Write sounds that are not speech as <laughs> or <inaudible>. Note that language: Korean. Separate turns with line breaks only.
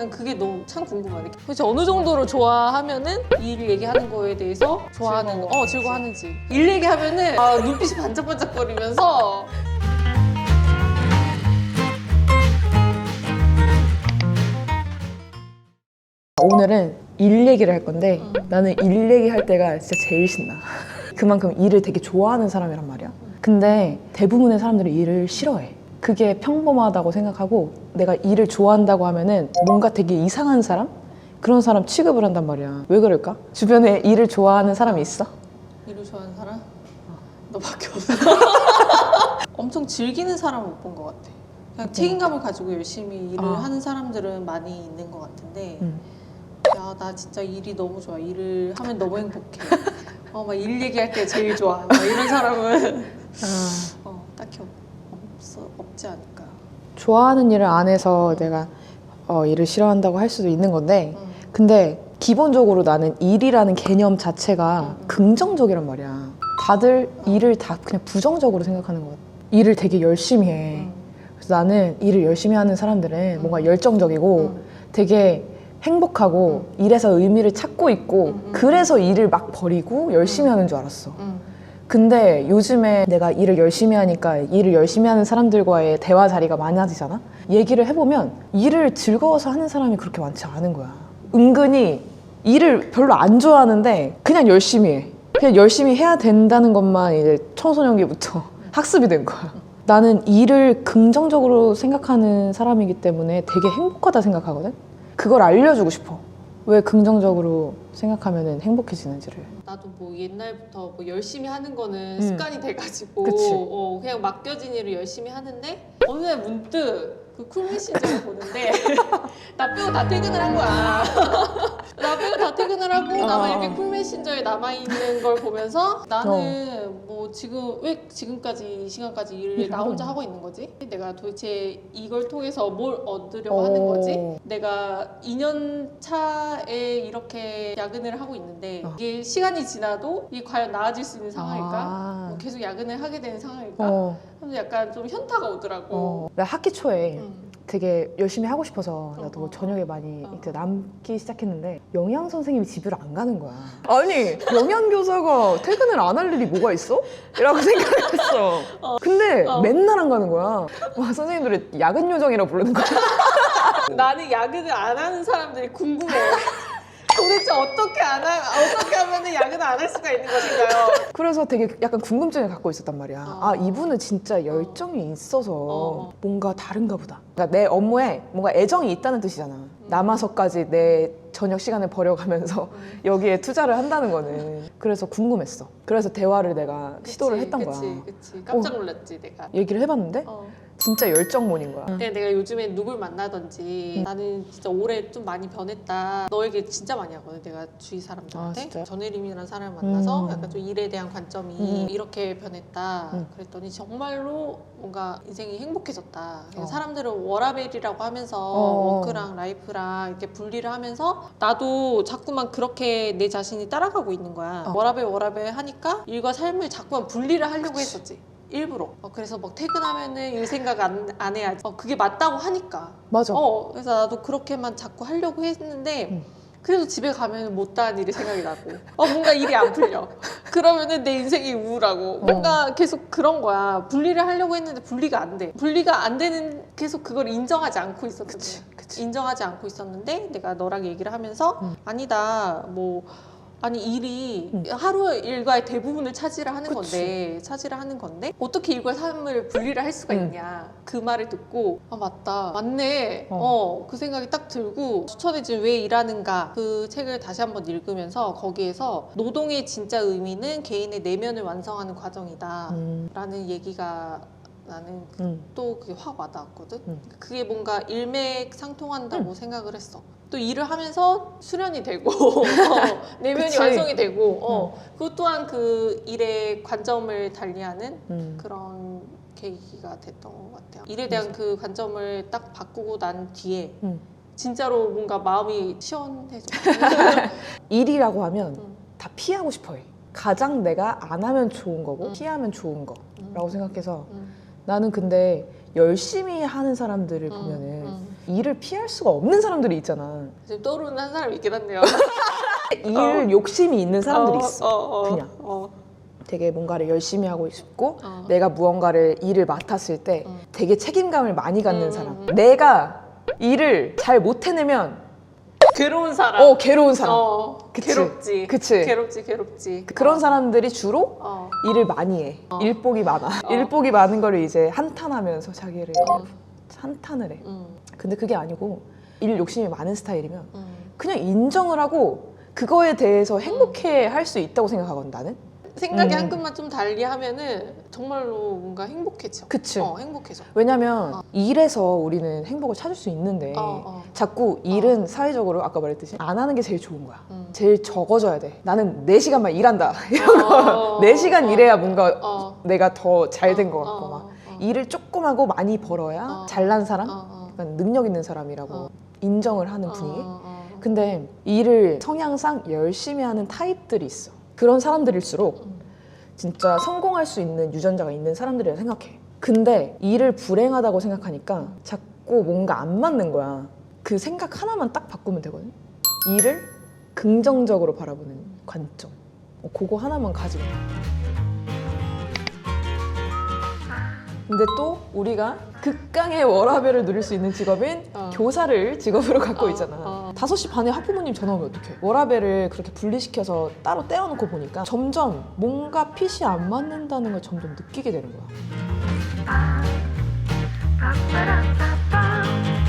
난 그게 너무 참 궁금하네. 도대체 어느 정도로 좋아하면은 이일 얘기하는 거에 대해서 좋아하는
즐거워.
어 즐거워하는지 일 얘기하면은 아, 눈빛이 반짝반짝거리면서
오늘은 일 얘기를 할 건데
음.
나는 일 얘기할 때가 진짜 제일 신나. <laughs> 그만큼 일을 되게 좋아하는 사람이란 말이야. 근데 대부분의 사람들이 일을 싫어해. 그게 평범하다고 생각하고 내가 일을 좋아한다고 하면은 뭔가 되게 이상한 사람? 그런 사람 취급을 한단 말이야. 왜 그럴까? 주변에 일을 좋아하는 사람이 있어?
일을 좋아하는 사람 너밖에 없어. <laughs> 엄청 즐기는 사람 못본 것 같아. 그냥 책임감을 가지고 열심히 일을
아.
하는 사람들은 많이 있는 것 같은데
응.
야나 진짜 일이 너무 좋아. 일을 하면 너무 행복해. 어 막 일 얘기할 때 제일 좋아. 막 이런 사람은
아,
없지 않을까.
좋아하는 일을 안 해서 내가 어, 일을 싫어한다고 할 수도 있는 건데
음.
근데 기본적으로 나는 일이라는 개념 자체가
음.
긍정적이란 말이야. 다들 일을 다 그냥 부정적으로 생각하는 것 같아. 일을 되게 열심히 해.
음.
그래서 나는 일을 열심히 하는 사람들은
음.
뭔가 열정적이고
음.
되게 행복하고 일에서 의미를 찾고 있고
음, 음.
그래서 일을 막 버리고 열심히
음.
하는 줄 알았어.
음.
근데 요즘에 내가 일을 열심히 하니까 일을 열심히 하는 사람들과의 대화 자리가 많아지잖아? 얘기를 해보면 일을 즐거워서 하는 사람이 그렇게 많지 않은 거야. 은근히 일을 별로 안 좋아하는데 그냥 열심히 해. 그냥 열심히 해야 된다는 것만 이제 청소년기부터 <laughs> 학습이 된 거야. 나는 일을 긍정적으로 생각하는 사람이기 때문에 되게 행복하다 생각하거든? 그걸 알려주고 싶어. 왜 긍정적으로 생각하면 행복해지는지를.
나도 뭐 옛날부터 뭐 열심히 하는 거는
음.
습관이 돼가지고
그치.
어, 그냥 맡겨진 일을 열심히 하는데 어느 날 문득 그 쿨메신저를 <laughs> 보는데 <laughs> 나 빼고 다 퇴근을 한 거야. <laughs> 나 빼고 다 퇴근을 하고 나만
어.
이렇게 쿨메신저에 남아 있는 걸 보면서 나는 뭐 지금 왜 지금까지 이 시간까지 일을
일을
나 혼자 하고 있는 거지? 내가 도대체 이걸 통해서 뭘 얻으려고 하는 거지?
어.
내가 2년 차에 이렇게 야근을 하고 있는데
어.
이게 시간이 지나도 이게 과연 나아질 수 있는 상황일까?
아.
뭐 계속 야근을 하게 되는 상황일까?
어,
하면서 약간 좀 현타가 오더라고.
어. 나 학기 초에
음.
되게 열심히 하고 싶어서
어,
나도
어.
저녁에 많이
어.
이렇게 남기 시작했는데 영양 선생님이 집을 안 가는 거야. 아니 영양 교사가 퇴근을 안 할 일이 뭐가 있어? 이라고 생각했어. 근데
어.
맨날 안 가는 거야. 와 선생님들이 야근 요정이라고 부르는 거야. <laughs>
나는 야근을 안 하는 사람들이 궁금해. 도대체 어떻게 안 하, 어떻게 하면 야근을 안 할 수가 있는 것인가요?
그래서 되게 약간 궁금증을 갖고 있었단 말이야.
어.
아 이분은 진짜 열정이 있어서
어.
뭔가 다른가 보다. 그러니까 내 업무에 뭔가 애정이 있다는 뜻이잖아. 남아서까지 내 저녁 시간을 버려가면서
음. <laughs>
여기에 투자를 한다는 거는 그래서 궁금했어. 그래서 대화를 내가 시도를
그치,
했던
그치,
거야.
그치. 깜짝 놀랐지 내가.
얘기를 해봤는데
어.
진짜 열정몬인 거야.
근데 내가 요즘에 누굴 만나든지 나는 진짜 올해 좀 많이 변했다. 너에게 진짜 많이 하거든. 내가 주위
아,
사람들한테
진짜요?
전혜림이라는 사람을 만나서
음.
약간 좀 일에 대한 관점이
음.
이렇게 변했다.
음.
그랬더니 정말로 뭔가 인생이 행복해졌다.
어.
사람들은 워라벨이라고 하면서
어.
워크랑 라이프랑 이렇게 분리를 하면서 나도 자꾸만 그렇게 내 자신이 따라가고 있는 거야.
어.
워라벨 워라벨 하니까 일과 삶을 자꾸만 분리를 하려고 했었지. 일부러. 어, 그래서 막 퇴근하면은 일 생각 안, 안 해야지. 어, 그게 맞다고 하니까.
맞아.
어, 그래서 나도 그렇게만 자꾸 하려고 했는데
음.
그래도 집에 가면 못다한 일이 생각이 나고 어 뭔가 일이 안 풀려 그러면은 내 인생이 우울하고 뭔가 계속 그런 거야 분리를 하려고 했는데 분리가 안돼 분리가 안 되는 계속 그걸 인정하지 않고 있었거든
그치, 그치.
인정하지 않고 있었는데 내가 너랑 얘기를 하면서
음.
아니다 뭐 아니 일이
음.
하루 일과의 대부분을 차지를 하는
그치.
건데 차지를 하는 건데 어떻게 일과 삶을 분리를 할 수가
음.
있냐 그 말을 듣고 아 맞다 맞네
어.
어 그 생각이 딱 들고 추천해 준 왜 일하는가 그 책을 다시 한번 읽으면서 거기에서 노동의 진짜 의미는 개인의 내면을 완성하는 과정이다
음,
라는 얘기가 나는
음.
또 그게 확 와닿았거든.
음.
그게 뭔가 일맥상통한다고 생각을 했어. 또 일을 하면서 수련이 되고 어, <laughs> <laughs> 내면이.
음.
완성이 되고 어, 그것 또한 그 일의 관점을 달리하는
음.
그런 계기가 됐던 것 같아요. 일에 대한 그 관점을 딱 바꾸고 난 뒤에
음.
진짜로 뭔가 마음이 시원해져. <laughs>
일이라고 하면
음.
다 피하고 싶어해. 가장 내가 안 하면 좋은 거고
음.
피하면 좋은 거라고 생각해서
음.
나는 근데 열심히 하는 사람들을
음.
보면은
음.
일을 피할 수가 없는 사람들이 있잖아.
지금 떠오르는 한 사람 있긴 한데요. <laughs>
일 욕심이 있는 사람들이
어,
있어.
어, 어,
그냥.
어,
되게 뭔가를 열심히 하고 싶고
어.
내가 무언가를 일을 맡았을 때
음.
되게 책임감을 많이 갖는
음,
사람.
음.
내가 일을 잘 못 해내면
괴로운 사람.
어 괴로운 사람.
어,
그치.
괴롭지.
그치.
괴롭지, 괴롭지.
그런
어,
사람들이 주로
어.
일을 많이 해.
어.
일복이 많아.
어.
일복이 많은 거를 이제 한탄하면서 자기를
어.
한탄을 해.
음,
근데 그게 아니고 일 욕심이 많은 스타일이면
음.
그냥 인정을 하고 그거에 대해서 행복해 할 수 있다고 생각하거든 나는.
생각이
음.
한 끗만 좀 달리 하면은 정말로 뭔가 행복해져.
그치.
어, 행복해져.
왜냐면
어.
일에서 우리는 행복을 찾을 수 있는데
어, 어.
자꾸 일은 사회적으로 아까 말했듯이 안 하는 게 제일 좋은 거야.
음.
제일 적어져야 돼. 나는 4시간만 일한다. <laughs>
어,
4시간
어,
일해야 뭔가
어,
내가 더 잘 된것
어,
같고
어,
막
어,
일을 조금 하고 많이 벌어야
어.
잘난 사람?
어, 어.
약간 능력 있는 사람이라고
어.
인정을 하는 분위기?
어, 어.
근데 일을 성향상 열심히 하는 타입들이 있어. 그런 사람들일수록
음.
진짜 성공할 수 있는 유전자가 있는 사람들이라 생각해. 근데 일을 불행하다고 생각하니까 자꾸 뭔가 안 맞는 거야. 그 생각 하나만 딱 바꾸면 되거든. 일을 긍정적으로 바라보는 관점. 어, 그거 하나만 가지고. 근데 또 우리가 극강의 워라밸을 누릴 수 있는 직업인
어.
교사를 직업으로 갖고
어,
있잖아.
어.
5시 반에 학부모님 전화 오면 어떡해. 워라밸을 그렇게 분리시켜서 따로 떼어놓고 보니까 점점 뭔가 핏이 안 맞는다는 걸 점점 느끼게 되는 거야.
Ba-ba-da-ba-bum.